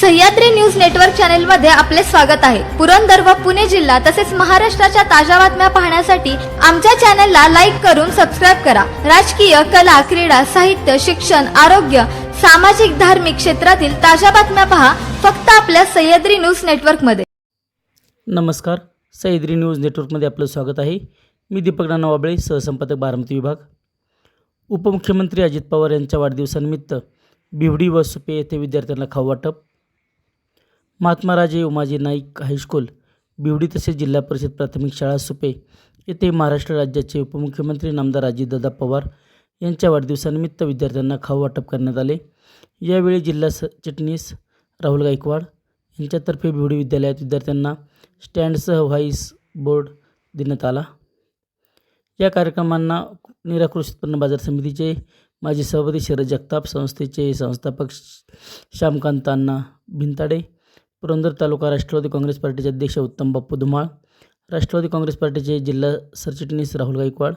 Sahyadri news network चॅनलमध्ये आपले स्वागत आहे. पुरंदर व पुणे जिल्हा तसेच महाराष्ट्राच्या ताज्या बातम्या पाहण्यासाठी आमच्या चॅनलला लाईक करून सबस्क्राईब करा. राजकीय कला क्रीडा साहित्य शिक्षण आरोग्य सामाजिक धार्मिक क्षेत्रातील ताज्या बातम्या पहा फक्त आपल्या सह्याद्री न्यूज नेटवर्कमध्ये नमस्कार. सह्याद्री न्यूज नेटवर्कमध्ये आपलं स्वागत आहे. मी दीपक नाना वाबळे सहसंपादक बारामती विभाग. उपमुख्यमंत्री अजित पवार यांच्या वाढदिवसानिमित्त बिवडी व सुपे येथे विद्यार्थ्यांना खाऊ वाटप. महात्मा राजे उमाजी नाईक हायस्कूल बिवडी तसेच जिल्हा परिषद प्राथमिक शाळा सुपे येथे महाराष्ट्र राज्याचे उपमुख्यमंत्री नामदार अजितदादा पवार यांच्या वाढदिवसानिमित्त विद्यार्थ्यांना खाऊ वाटप करण्यात आले. यावेळी जिल्हा स चिटणीस राहुल गायकवाड यांच्यातर्फे बिवडी विद्यालयात विद्यार्थ्यांना स्टँडसह व्हाईस बोर्ड देण्यात आला. या कार्यक्रमांना निराकृष उत्पन्न बाजार समितीचे माजी सभापती शरद जगताप संस्थेचे संस्थापक श्यामकांतांना भिंताडे पुरंदर तालुका राष्ट्रवादी काँग्रेस पार्टीचे अध्यक्ष उत्तम बाप्पू धुमाळ राष्ट्रवादी काँग्रेस पार्टीचे जिल्हा सरचिटणीस राहुल गायकवाड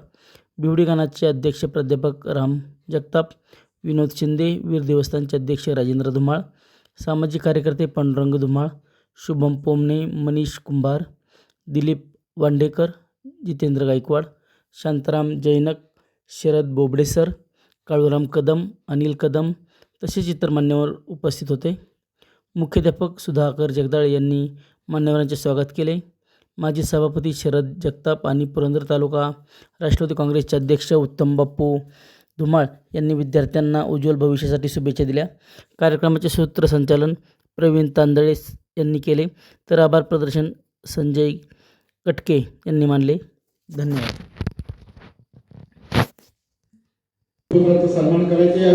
बिवडी गानाचे अध्यक्ष प्राध्यापक राम जगताप विनोद शिंदे वीर देवस्थानचे अध्यक्ष राजेंद्र धुमाळ सामाजिक कार्यकर्ते पांडुरंग धुमाळ शुभम पोमणे मनीष कुंभार दिलीप वांडेकर जितेंद्र गायकवाड शांताराम जैनक शरद बोबडेसर काळूराम कदम अनिल कदम तसेच इतर मान्यवर उपस्थित होते. मुख्याध्यापक सुधाकर जगदाळे यांनी मान्यवरांचे स्वागत केले. माजी सभापती शरद जगताप आणि पुरंदर तालुका राष्ट्रवादी काँग्रेसचे अध्यक्ष उत्तम बाप्पू धुमाळ यांनी विद्यार्थ्यांना उज्ज्वल भविष्यासाठी शुभेच्छा दिल्या. कार्यक्रमाचे सूत्रसंचालन प्रवीण तांदळे यांनी केले. तर आभार प्रदर्शन संजय कटके यांनी मानले. धन्यवाद. सन्मान करायचा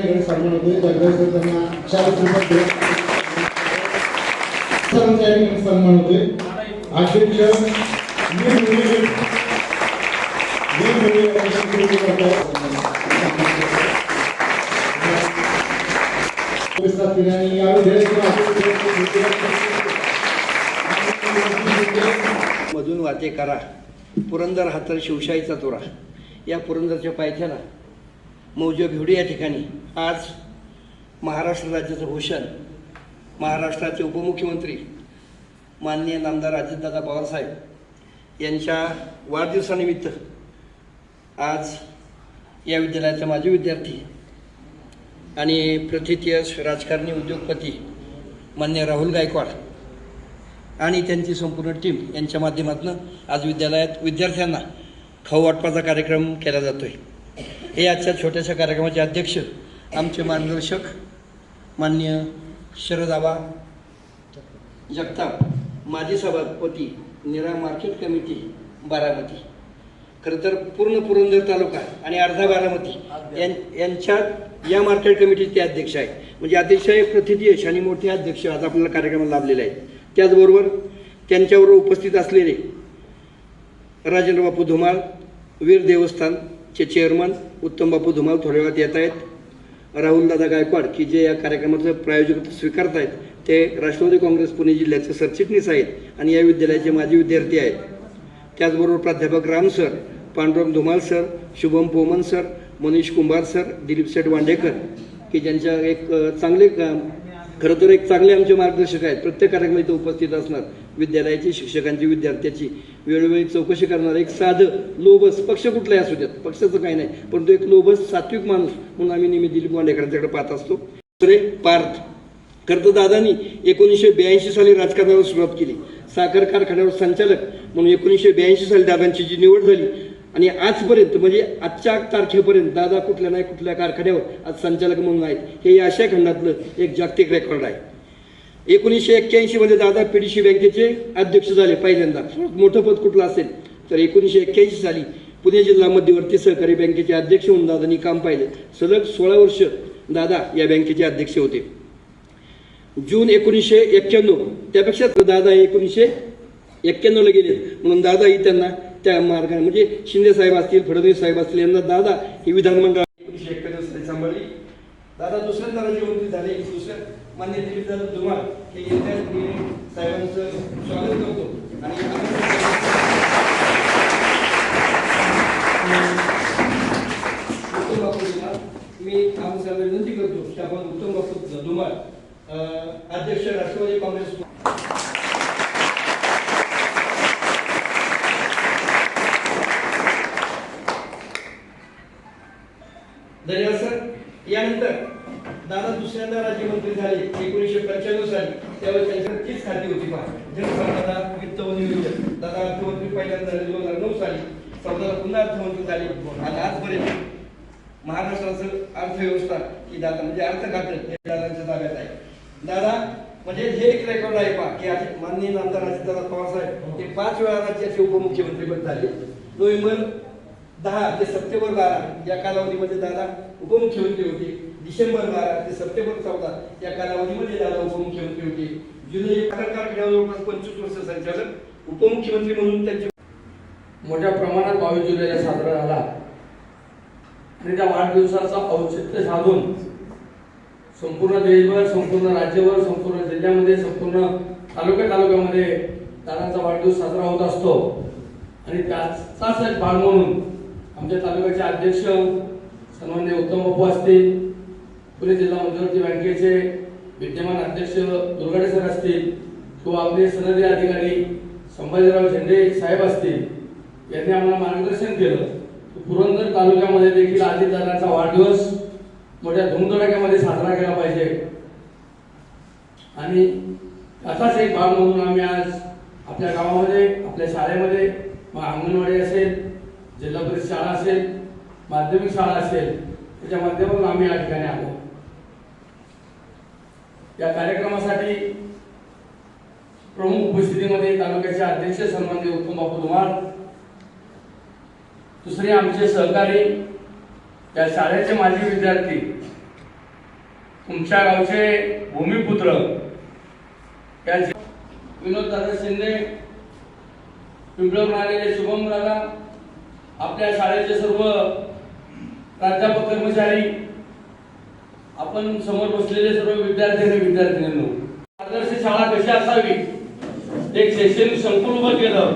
ठिकाणी सन्मान होतोय जगदाळे त्यांना चार सन्मान अध्यक्ष आणि मधून वाते करा. पुरंदर हातर शिवशाहीचा तोरा. या पुरंदरच्या पायथ्याला मौज भिवडी या ठिकाणी. आज महाराष्ट्र राज्याचं भूषण महाराष्ट्राचे उपमुख्यमंत्री माननीय नामदार अजितदादा पवारसाहेब यांच्या वाढदिवसानिमित्त आज या विद्यालयाचे माजी विद्यार्थी आणि प्रथितयश राजकारणी उद्योगपती मान्य राहुल गायकवाड आणि त्यांची संपूर्ण टीम यांच्या माध्यमातून आज विद्यालयात विद्यार्थ्यांना खाऊ वाटपाचा कार्यक्रम केला जातो आहे हे आजच्या छोट्याशा कार्यक्रमाचे अध्यक्ष आमचे मार्गदर्शक मान्य शरदाबा जगताप माजी सभापती निरा मार्केट कमिटी बारामती. खरं तर पूर्ण पुरंदर तालुका आणि अर्धा बारामती. यां यांच्यात या मार्केट कमिटीचे ते अध्यक्ष आहे म्हणजे अतिशय प्रथितयश आणि मोठे अध्यक्ष आज आपल्याला कार्यक्रमाला लाभलेले आहेत. त्याचबरोबर त्यांच्याबरोबर उपस्थित असलेले राजेंद्र बापू धुमाळ वीर देवस्थानचे चेअरमन उत्तम बापू धुमाळ थोड्या वेळात येत आहेत. राहुलदादा गायकवाड की जे या कार्यक्रमाचं प्रायोजक स्वीकारत आहेत ते राष्ट्रवादी काँग्रेस पुणे जिल्ह्याचे सरचिटणीस आहेत आणि या विद्यालयाचे माजी विद्यार्थी आहेत. त्याचबरोबर प्राध्यापक Ram sir Pandurang Dhumal sir Shubham Poman sir Manish Kumbhar sir Dilip Seth Wandekar की ज्यांच्या एक चांगले काम खरं तर एक चांगले आमचे मार्गदर्शक आहेत. प्रत्येक कार्यक्रमात इथं उपस्थित असणार विद्यालयाची शिक्षकांची विद्यार्थ्याची. वेळोवेळी चौकशी करणार एक साधं लोभस पक्ष कुठलाही असू द्यात पक्षाचं काही नाही परंतु एक लोभस सात्विक माणूस म्हणून आम्ही नेहमी दिलीप वांडेकरांच्याकडे पाहत असतो. दुसरे पार्थ. खरं तर दादानी एकोणीसशे ब्याऐंशी साली राजकारणाला सुरुवात केली. साखर कारखान्यावर संचालक म्हणून एकोणीसशे ब्याऐंशी साली दादांची जी निवड झाली आणि आजपर्यंत म्हणजे आजच्या तारखेपर्यंत दादा कुठल्या नाही कुठल्या कारखान्यावर आज संचालक म्हणून आहेत हे या आशिया खंडातलं एक जागतिक रेकॉर्ड आहे. एकोणीसशे एक्क्याऐंशीमध्ये दादा पीडीसी बँकेचे अध्यक्ष झाले पहिल्यांदा. मोठं पद कुठलं असेल? तर एकोणीसशे एक्क्याऐंशी साली पुणे जिल्हा मध्यवर्ती सहकारी बँकेचे अध्यक्ष म्हणून दादांनी काम पाहिले. सलग सोळा वर्ष दादा या बँकेचे अध्यक्ष होते. जून एकोणीसशे एक्क्याण्णव त्यापेक्षा दादा एकोणीसशे एक्क्याण्णवला गेले. म्हणून दादाही त्यांना त्या मार्गाने म्हणजे शिंदे साहेब असतील फडणवीस साहेब असतील यांना दादा ही विधानमंडळ एकोणीसशे एक्क्याण्णव साली सांभाळली. दादा दुसऱ्यांदा राज्यमंत्री झाले दुसऱ्या मान्य दिलीपदादा धुमाळ हे येत्या साहेबांचं स्वागत करतो. आणि दुसऱ्यांदा राज्यमंत्री झाले एकोणीसशे पंच्याण्णव साली. त्यावेळी त्यांच्याकडे तीच खाती होती पहा. जनसंपदा वित्त व नियोजन दादा अर्थमंत्री पहिल्यांदा झाले दोन हजार नऊ साली. चौदाला पुन्हा अर्थमंत्री झाले. आणि आजपर्यंत महाराष्ट्राचं अर्थव्यवस्था ही दादा म्हणजे अर्थ हे दादांच्या ताब्यात आहे. दादा म्हणजे हे एक रेकॉर्ड आहे पहा की आज माननीय आमदार अजितदादा पवार साहेब हे पाच वेळा राज्याचे उपमुख्यमंत्री पण झाले. नोव्हेंबर दहा ते सप्टेंबर बारा या कालावधीमध्ये दादा उपमुख्यमंत्री होते. डिसेंबर बारा ते सप्टेंबर चौदा या कालावधीमध्ये दादा उपमुख्यमंत्री होते. जुलै पत्रकार जवळपास पंचवीस वर्ष संचालक उपमुख्यमंत्री म्हणून त्यांचे मोठ्या प्रमाणात बावीस जुलैला साजरा झाला. आणि त्या वाढदिवसाचा औचित्य साधून संपूर्ण देशभर संपूर्ण राज्यभर संपूर्ण जिल्ह्यामध्ये संपूर्ण तालुक्या तालुक्यामध्ये दादांचा वाढदिवस साजरा होत असतो. आणि त्याचाच एक भाग म्हणून आमच्या तालुक्याचे अध्यक्ष सन्मान्य उत्तम बापू असतील पुणे जिल्हा मध्यवर्ती बँकेचे विद्यमान अध्यक्ष दुर्गाडे सर असतील किंवा आपले सनदी अधिकारी संभाजीराव झेंडे साहेब असतील यांनी आम्हाला मार्गदर्शन केलं. पुरंदर तालुक्यामध्ये देखील अजितदादांचा वाढदिवस मोठ्या धुमधडाक्यामध्ये साजरा केला पाहिजे. आणि असाच एक भाग म्हणून आम्ही आज आपल्या गावामध्ये आपल्या शाळेमध्ये मग अंगणवाडी असेल जिल्हा परिषद शाळा असेल माध्यमिक शाळा असेल त्याच्या माध्यमातून आम्ही या ठिकाणी आलो. या कार्यक्रमासाठी प्रमुख उपस्थितीमध्ये तालुक्याचे अध्यक्ष संबंधित उत्तम बापू धुमाळ दुसरे आमचे सहकारी या शाळेचे माजी विद्यार्थी तुमच्या गावचे भूमिपुत्र या विनोद दादा शिंदे पिंपळ आलेले शुभम दादा आपल्या शाळेचे सर्व प्राध्यापक कर्मचारी आपण समोर बसलेले सर्व विद्यार्थी आणि विद्यार्थिनींनो आदर्श शाळा कशी असावी? एक शैक्षणिक संकुल उभं केलं.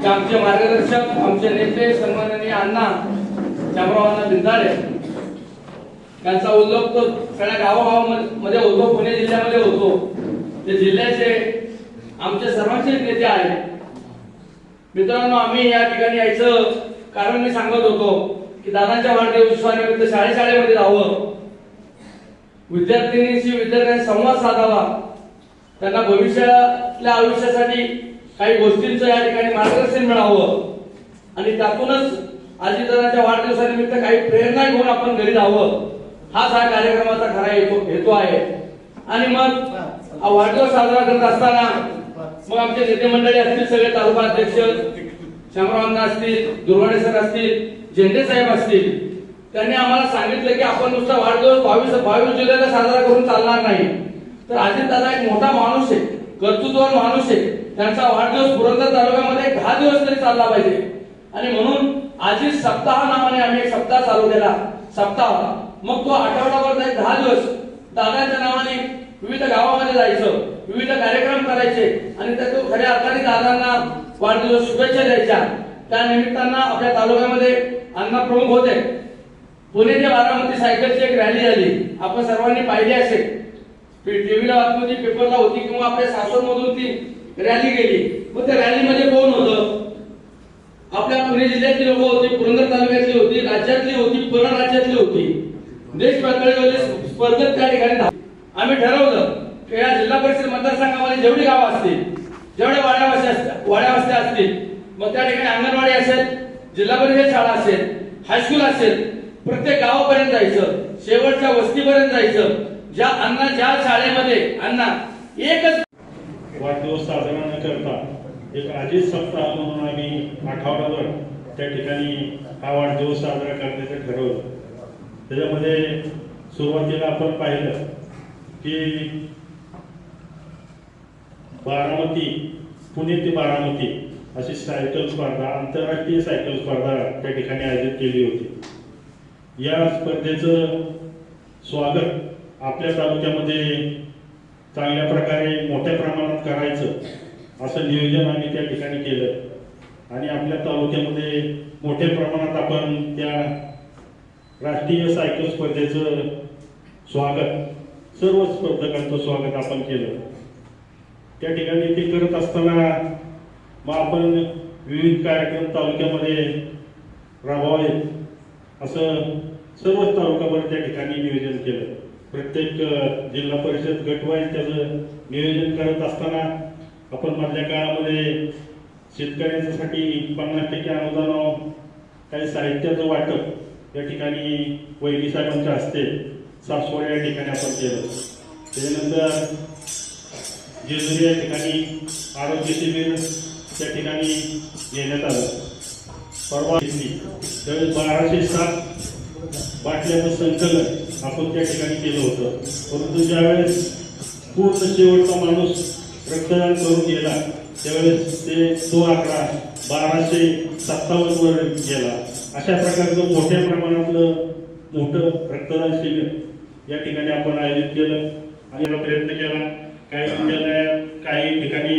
की आमचे मार्गदर्शक आमचे नेते सन्माननीय अण्णा शामरावांना बिंदाळे त्यांचा उल्लेख तो सगळ्या गावागावामध्ये होतो पुणे जिल्ह्यामध्ये होतो. ते जिल्ह्याचे आमचे सर्वांचे नेते आहेत. मित्रांनो आम्ही या ठिकाणी यायचं कारण मी सांगत होतो. की दादांच्या वाढदिवसानिमित्त शाळे शाळेमध्ये जावं विद्यार्थिनीशी विद्यार्थ्यांनी संवाद साधावा. त्यांना भविष्यातल्या आयुष्यासाठी काही गोष्टींचं या ठिकाणी मार्गदर्शन मिळावं. आणि त्यातूनच अजितदादांच्या वाढदिवसानिमित्त काही प्रेरणा घेऊन आपण घरी जावं हाच हा कार्यक्रमाचा खरा हेतू हेतू आहे. आणि मग हा वाढदिवस साजरा करत असताना मग आमचे नेते मंडळी असतील सगळे तालुका अध्यक्ष शामरावांना असतील दुर्वाडे सर असतील झेंडे साहेब असतील त्यांनी आम्हाला सांगितलं की आपण नुसता वाढदिवस बावीस बावीस जुलैला साजरा करून चालणार नाही. तर अजित दादा एक मोठा माणूस आहे कर्तृत्ववान माणूस आहे. त्यांचा वाढदिवस पुरंदर तालुक्यामध्ये दहा दिवस तरी चालला पाहिजे. आणि म्हणून आजी सप्ताह नावाने आम्ही एक सप्ताह चालू केला. सप्ताह. मग तो आठवडाभर जाईल दहा दिवस दादाच्या नावाने विविध गावामध्ये जायचं विविध कार्यक्रम करायचे. आणि त्यातून खऱ्या अर्थाने दादांना वाढदिवस शुभेच्छा द्यायच्या. त्या निमित्तानं आपल्या तालुक्यामध्ये अण्णा प्रमुख होते. पुणे ते बारामती सायकलची एक रॅली झाली आपण सर्वांनी पाहिली असेल. टीव्हीला बातमी होती पेपरला होती किंवा आपल्या सासवड ती रॅली गेली. मग त्या रॅलीमध्ये कोण होतं? आपल्या पुणे जिल्ह्यातली लोक होती पुरंदर तालुक्यातली होती राज्यातली होती परराज्यातली होती. देश पातळीवरील स्पर्धक त्या ठिकाणी आम्ही ठरवलं की या जिल्हा परिषद मतदारसंघामध्ये जेवढी गावं असतील जेवढे वाड्यावासी असतील वाड्यावस्त्या असतील मग त्या ठिकाणी अंगणवाडी असेल जिल्हा परिषद शाळा असेल हायस्कूल असेल प्रत्येक गावापर्यंत जायचं शेवटच्या वस्तीपर्यंत जायचं. ज्या अण्णा ज्या शाळेमध्ये अण्णा एकच वाढदिवस साजरा न करता एक आधीच सप्ताह म्हणून आम्ही आठवडाभर त्या ठिकाणी हा वाढदिवस साजरा करण्याचं ठरवलं. त्याच्यामध्ये सुरुवातीला आपण पाहिलं की बारामती पुणे ते बारामती अशी सायकल स्पर्धा आंतरराष्ट्रीय सायकल स्पर्धा त्या ठिकाणी आयोजित केली होती. या स्पर्धेचं स्वागत आपल्या तालुक्यामध्ये चांगल्या प्रकारे मोठ्या प्रमाणात करायचं असं नियोजन आम्ही त्या ठिकाणी केलं. आणि आपल्या तालुक्यामध्ये मोठ्या प्रमाणात आपण त्या राष्ट्रीय सायकल स्पर्धेचं स्वागत सर्व स्पर्धकांचं स्वागत आपण केलं. त्या ठिकाणी ते करत असताना मग आपण विविध कार्यक्रम तालुक्यामध्ये राबवावेत असं सर्वच तालुक्यामध्ये त्या ठिकाणी नियोजन केलं. प्रत्येक जिल्हा परिषद गटवाईज त्याचं नियोजन करत असताना आपण मधल्या काळामध्ये शेतकऱ्यांच्यासाठी पन्नास टक्के अनुदान काही साहित्याचं वाटप या ठिकाणी वैली साहेबांच्या हस्ते सासवड या ठिकाणी आपण केलं. त्याच्यानंतर जेजुरी या ठिकाणी आरोग्य शिबिर त्या ठिकाणी घेण्यात आलं. परवा घेतली त्यावेळेस बाराशे सात बाटल्याचं संकलन आपण त्या ठिकाणी केलं होतं. परंतु ज्यावेळेस पूर्ण शेवटचा माणूस रक्तदान करून गेला त्यावेळेस ते तो आकडा बाराशे सत्तावन्नवर गेला. अशा प्रकारचं मोठ्या प्रमाणातलं मोठं रक्तदान शिबिर या ठिकाणी आपण आयोजित केलं आणि प्रयत्न केला. काही विद्यालयात काही ठिकाणी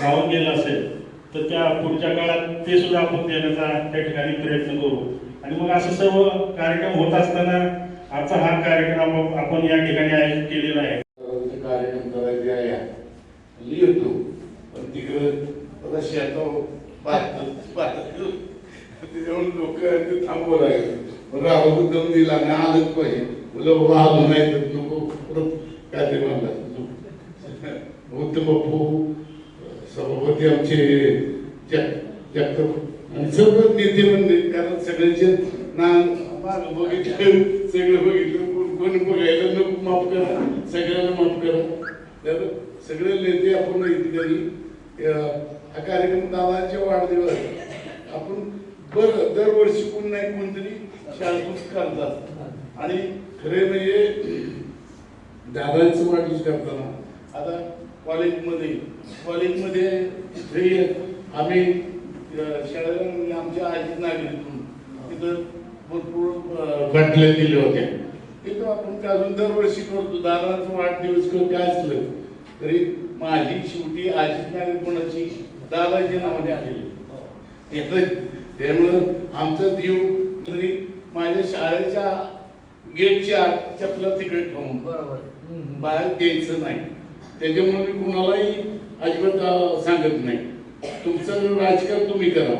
राहून गेलं असेल तर त्या पुढच्या काळात ते सुद्धा आपण देण्याचा त्या ठिकाणी प्रयत्न करू. आणि मग असं सर्व कार्यक्रम होत असताना आजचा हा कार्यक्रम आपण- या ठिकाणी आयोजित केलेला आहे. ते कार्यक्रम करायचे आहे. लिहितो पण तिकडं रशियाचं त्याच्यामुळे लोक ते थांबवं लागेल. पण राहुल दम दिला आणि आलंच पाहिजे. मुलं बाबा आलो नाही तर नको परत काय ते म्हणला बुद्ध बापू सभापती आमचे जगताप आणि सर्व नेते म्हणले कारण सगळ्यांचे ना बघितलं सगळं बघितलं कोण- कोणी बघायला नको माफ करा. सगळ्यांना माफ करा. तर सगळे नेते आपण इथे हा कार्यक्रम दादांचे वाढदिवस आपण बरं दरवर्षी कोण नाही कोणतरी शाळेतून करतात. आणि खरे म्हणजे दादांचं वाढदिवस करताना. आता कॉलेजमध्ये. कॉलेजमध्ये इथे आम्ही शाळेला म्हणजे आमच्या आजी नागरिकून तिथं भरपूर बाटल्या दिल्या होत्या तिथं आपण अजून दरवर्षी करतो. दादांचा वाढदिवस किंवा काय असलं तरी माझी शेवटी आजी नागरिक कोणाची? दादाच्या नावाने आलेली. त्यामुळं आमचं देव तरी माझ्या शाळेच्या गेटच्या चपला तिकडे ठेवून. बाहेर द्यायचं नाही. त्याच्यामुळे मी कुणालाही अजिबात सांगत नाही. तुमचं राजकारण तुम्ही करा.